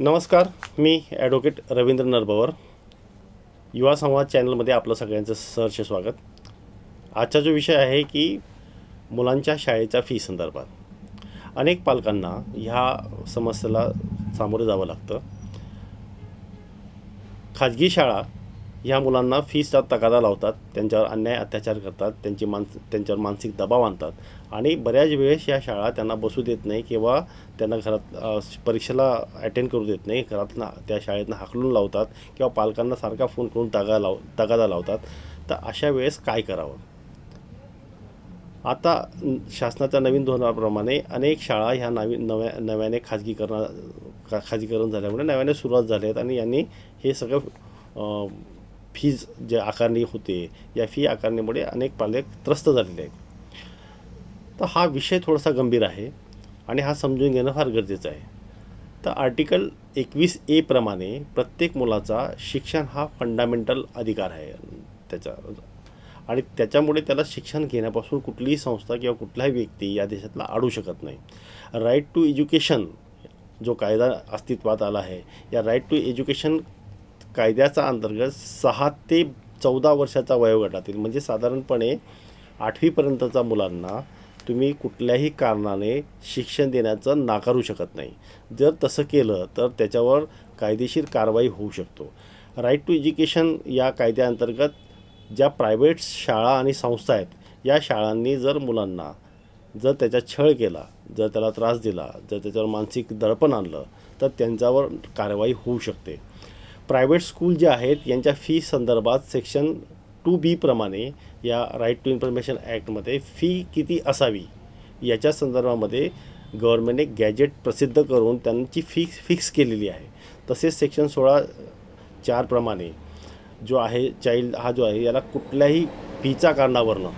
नमस्कार मी ॲडव्होकेट रवींद्र नरबवर. युवा संवाद चॅनलमध्ये आपलं सगळ्यांचं सहर्ष स्वागत. आजचा जो विषय आहे की मुलांच्या शाळेच्या फी संदर्भात. अनेक पालकांना ह्या समस्येला सामोरं जावं लागतं. खाजगी शाळा ह्या मुलांना फीसचा तगादा लावतात त्यांच्यावर अन्याय अत्याचार करतात त्यांची मानस त्यांच्यावर मानसिक दबाव आणतात. आणि बऱ्याच वेळेस या शाळा त्यांना बसू देत नाही किंवा त्यांना घरात परीक्षेला अटेंड करू देत नाही. घरातनं त्या शाळेतनं हाकलून लावतात किंवा पालकांना सारखा फोन करून तगा लाव तगादा लावतात. तर अशा वेळेस काय करावं? आता शासनाच्या नवीन धोरणाप्रमाणे अनेक शाळा ह्या नवीन नव्या नव्याने खाजगीकरणा खाजगीकरण झाल्यामुळे नव्याने सुरुवात झाली आहेत आणि यांनी हे सगळं फीज जे आकारणी होते या फी आकारणीमुळे अनेक पालक त्रस्त झालेले आहेत. तर हा विषय थोडासा गंभीर आहे आणि हा समजून घेणं फार गरजेचं आहे. तर आर्टिकल एकवीस ए प्रमाणे प्रत्येक मुलाचा शिक्षण हा फंडामेंटल अधिकार आहे त्याचा. आणि त्याच्यामुळे त्याला शिक्षण घेण्यापासून कुठलीही संस्था किंवा कुठलाही व्यक्ती या देशातला अडू शकत नाही. राईट टू एज्युकेशन जो कायदा अस्तित्वात आला आहे या राईट टू एज्युकेशन कायद्याचा अंतर्गत सहा ते चौदा वर्षाचा वयोगटातील म्हणजे साधारणपणे आठवीपर्यंतच्या मुलांना तुम्ही कुठल्याही कारणाने शिक्षण देण्याचं नाकारू शकत नाही. जर तसं केलं तर त्याच्यावर कायदेशीर कारवाई होऊ शकतो. राईट टू एज्युकेशन या कायद्याअंतर्गत ज्या प्रायव्हेट शाळा आणि संस्था आहेत या शाळांनी जर मुलांना जर त्याचा छळ केला जर त्याला त्रास दिला जर त्याच्यावर मानसिक दडपण आणलं तर त्यांच्यावर कारवाई होऊ शकते. प्रायव्हेट स्कूल जे आहेत यांच्या फी संदर्भात सेक्शन टू बी प्रमाणे या राईट टू इन्फॉर्मेशन ॲक्टमध्ये फी किती असावी? याच्या संदर्भामध्ये गव्हर्नमेंटने गॅजेट प्रसिद्ध करून त्यांची फी फिक्स केलेली आहे. तसेच सेक्शन सोळा चारप्रमाणे जो आहे चाइल्ड हा जो आहे याला कुठल्याही फीच्या कारणावरनं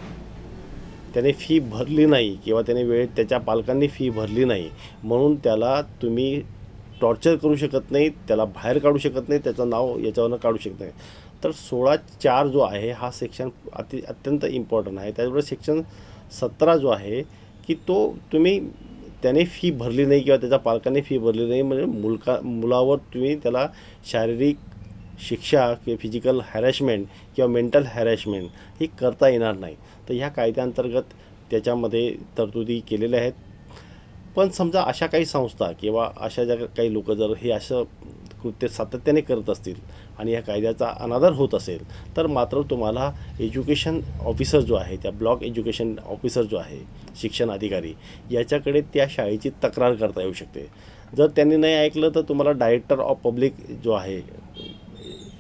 त्याने फी भरली नाही किंवा त्याने वेळेत त्याच्या पालकांनी फी भरली नाही म्हणून त्याला तुम्ही टॉर्चर करू शकत नाही त्याला बाहेर काढू शकत नाही त्याचं नाव याच्यावरनं काढू शकत नाही तर सोळा चार जो आहे हा सेक्शन अति अत्यंत इम्पॉर्टंट आहे. त्याचबरोबर सेक्शन सतरा जो आहे की तो तुम्ही त्याने फी भरली नाही किंवा त्याच्या पालकाने फी भरली नाही म्हणजे मुलका मुलावर तुम्ही त्याला शारीरिक शिक्षा किंवा फिजिकल हॅरॅशमेंट किंवा मेंटल हॅरॅशमेंट ही करता येणार नाही. तर ह्या कायद्याअंतर्गत त्याच्यामध्ये तरतुदी केलेल्या आहेत. पण समजा अशा काही संस्था किंवा अशा ज्या काही लोक जर हे असं कृत्य सातत्याने करत असतील आणि या कायद्याचा अनादर होत असेल तर मात्र तुम्हाला एज्युकेशन ऑफिसर जो आहे त्या ब्लॉक एज्युकेशन ऑफिसर जो आहे शिक्षण अधिकारी याच्याकडे त्या शाळेची तक्रार करता येऊ शकते. जर त्यांनी नाही ऐकलं तर तुम्हाला डायरेक्टर ऑफ पब्लिक जो आहे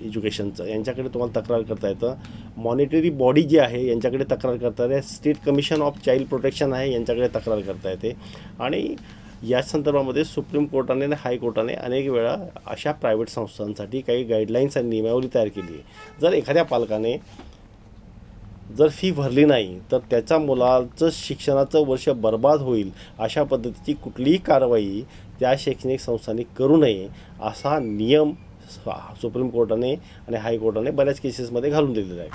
एज्युकेशनचं यांच्याकडे तुम्हाला तक्रार करता येतं. मॉनिटरी बॉडी जी आहे यांच्याकडे तक्रार करता येते. State Commission of Child Protection आहे यांच्याकडे तक्रार करता येते. आणि या संदर्भामध्ये सुप्रीम कोर्टाने आणि हायकोर्टाने अनेक वेळा अशा प्रायव्हेट संस्थांसाठी काही गाईडलाईन्स आणि नियमावली तयार केली आहे. जर एखाद्या पालकाने जर फी भरली नाही तर त्याच्या मुलाचं शिक्षणाचं वर्ष बर्बाद होईल अशा पद्धतीची कुठलीही कारवाई त्या शैक्षणिक संस्थांनी करू नये असा नियम सुप्रीम कोर्टाने आणि हायकोर्टाने बऱ्याच केसेसमध्ये घालून दिलेलं आहे.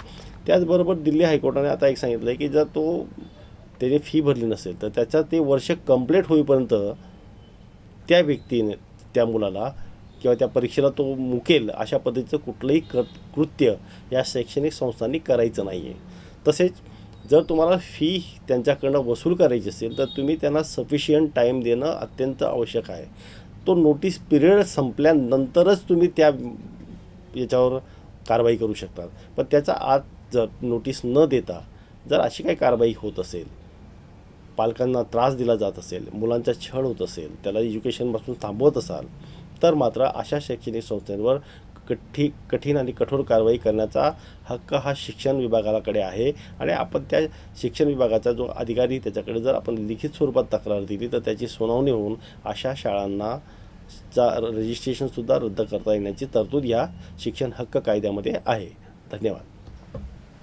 त्याचबरोबर दिल्ली हायकोर्टाने आता एक सांगितलं आहे की जर तो त्याने फी भरली नसेल तर त्याचा ते वर्ष कंप्लीट होईपर्यंत त्या व्यक्तीने त्या मुलाला किंवा त्या परीक्षेला तो मुकेल अशा पद्धतीचं कुठलंही क कृत्य या शैक्षणिक संस्थांनी करायचं नाही आहे तसेच जर तुम्हाला फी त्यांच्याकडनं वसूल करायची असेल तर तुम्ही त्यांना सफिशियंट टाईम देणं अत्यंत आवश्यक आहे. तो नोटीस पिरियड संपल्यानंतरच तुम्ही त्या याच्यावर कारवाई करू शकतात पण त्याचा आत जर नोटीस न देता जर अशी काही कारवाई होत असेल पालकांना त्रास दिला जात असेल मुलांचा छळ होत असेल त्याला एज्युकेशनपासून थांबवत असाल तर मात्र अशा शैक्षणिक संस्थांवर कठी कठीण आणि कठोर कारवाई करण्याचा हक्क हा शिक्षण विभागाकडे आहे. आणि आपण त्या शिक्षण विभागाचा जो अधिकारी त्याच्याकडे जर आपण लिखित स्वरूपात तक्रार दिली तर त्याची सुनावणी होऊन अशा शाळांना चा रजिस्ट्रेशनसुद्धा रद्द करता येण्याची तरतूद या शिक्षण हक्क कायद्यामध्ये आहे. धन्यवाद.